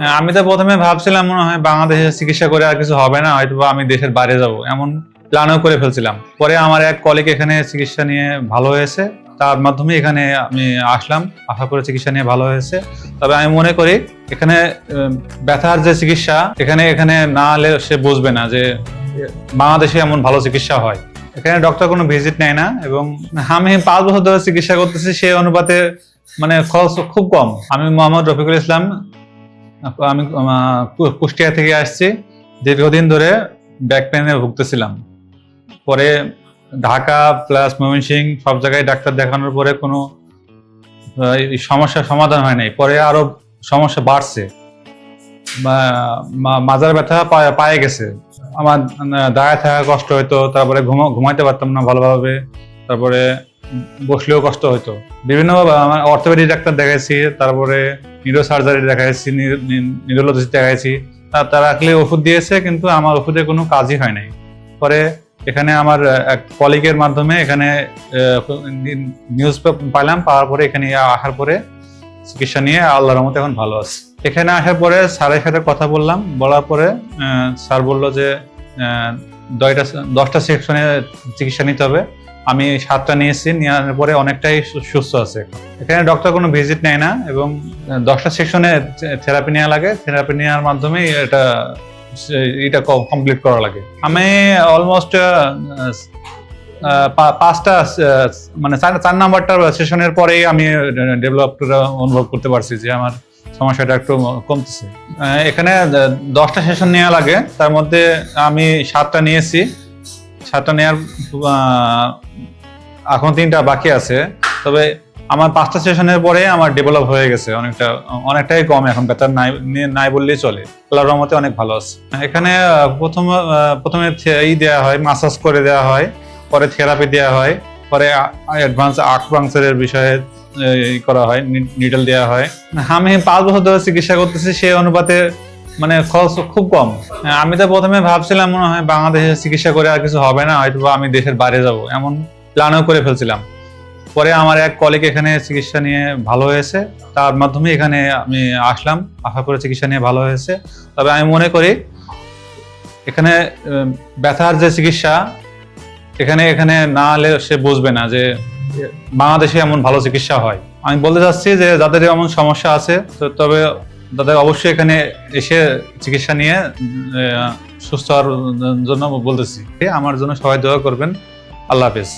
হ্যাঁ, আমি তো প্রথমে ভাবছিলাম মনে হয় বাংলাদেশে চিকিৎসা করে আর কিছু হবে না হয়তো আমি দেশের বাইরে যাব। এমন প্ল্যানও করে ফেলছিলাম। পরে আমার এক কলিগ এখানে চিকিৎসা নিয়ে ভালো হয়েছে। তার মাধ্যমে এখানে আমি আসলাম আশা করে চিকিৎসা নিয়ে ভালো হয়েছে। তবে আমি মনে করি এখানে ব্যথার যে চিকিৎসা এখানে এখানে না হলে সে বুঝবে না যে বাংলাদেশে এমন ভালো চিকিৎসা হয়। এখানে ডক্টর কোনো ভিজিট নেয় না এবং আমি পাঁচ বছর ধরে চিকিৎসা করতেছি সেই অনুপাতে মানে খরচ খুব কম। আমি মোহাম্মদ রফিকুল ইসলাম আমি কুষ্টিয়া থেকে আসছি। দীর্ঘদিন ধরে ব্যাক পেনে ভুগতেছিলাম। পরে ঢাকা প্লাস ময়মনসিং সব জায়গায় ডাক্তার দেখানোর পরে কোনো সমস্যার সমাধান হয় নাই। পরে আরও সমস্যা বাড়ছে। মাজার ব্যথা পায়ে- গেছে। আমার দাঁড়ায় থাকা কষ্ট হতো তারপরে ঘুমা, ঘুমাইতে পারতাম না ভালোভাবে। তারপরে বসলেও কষ্ট হতো বিভিন্নভাবে আমার অর্থোপেডিক ডাক্তার দেখাইছি, তারপরে নিউরো সার্জারি দেখাইছি নিউরোলজিস্ট দেখাইছি। তারা আসলে ওষুধ দিয়েছে, কিন্তু আমার ওষুধের কোনো কাজই হয় নাই। পরে এখানে আমার এক কলিগের মাধ্যমে এখানে নিউজ পাইলাম, পাওয়ার পরে এখানে আসার পরে চিকিৎসা নিয়ে আল্লাহর রহমতে এখন ভালো আছে। এখানে আসার পরে স্যারের সাথে কথা বললাম, বলার পরে স্যার বলল যে দশটা দশটা সেকশনে চিকিৎসা নিতে হবে। আমি সাতটা নিয়েছি, নেওয়ার পরে অনেকটাই সুস্থ আছে। এখানে ডক্টর কোনো ভিজিট নেয় না এবং দশটা সেকশনে থেরাপি নেওয়া লাগে। থেরাপি নেওয়ার মাধ্যমে এটা এটা কমপ্লিট করা লাগে। আমি অলমোস্ট পাঁচটা মানে চার নাম্বারটা সেশনের পরেই আমি ডেভেলপটা অনুভব করতে পারছি যে আমার সমস্যাটা একটু কমতেছে। এখানে দশটা সেশন নেওয়া লাগে। তার মধ্যে আমি সাতটা নিয়েছি। সাতটা নেওয়ার এখন তিনটা বাকি আছে। তবে আমার পাঁচটা সেশনের পরে আমার ডেভেলপ হয়ে গেছে অনেকটা, অনেকটাই কম এখন বেতার নাই নাই বললেই চলে। আল্লাহর রহমতে অনেক ভালো আছে। এখানে প্রথম প্রথমে ই দেওয়া হয় মাসাজ করে দেওয়া হয়, পরে থেরাপি দেওয়া হয়, পরে অ্যাডভান্স আর্ট আকুপাংচারের বিষয়ে করা হয় নিডল দেওয়া হয়। আমি পাঁচ বছর ধরে চিকিৎসা করতেছি, সেই অনুপাতে মানে খরচ খুব কম। হ্যাঁ, আমি তো প্রথমে ভাবছিলাম মনে হয় বাংলাদেশে চিকিৎসা করে আর কিছু হবে না হয়তো আমি দেশের বাইরে যাব এমন প্ল্যানও করে ফেলছিলাম। পরে আমার এক কলিগ এখানে চিকিৎসা নিয়ে ভালো হয়েছে তার মাধ্যমে এখানে আমি আসলাম আশা করে চিকিৎসা নিয়ে ভালো হয়েছে। তবে আমি মনে করি এখানে ব্যথার যে চিকিৎসা এখানে এখানে না হলে সে বুঝবে না যে বাংলাদেশে এমন ভালো চিকিৎসা হয়। আমি বলতে চাচ্ছি যে যাদের এমন সমস্যা আছে তবে তাদের অবশ্যই এখানে এসে চিকিৎসা নিয়ে সুস্থ হওয়ার জন্য বলতেছি। আমার জন্য সবাই দোয়া করবেন। আল্লাহ হাফিজ।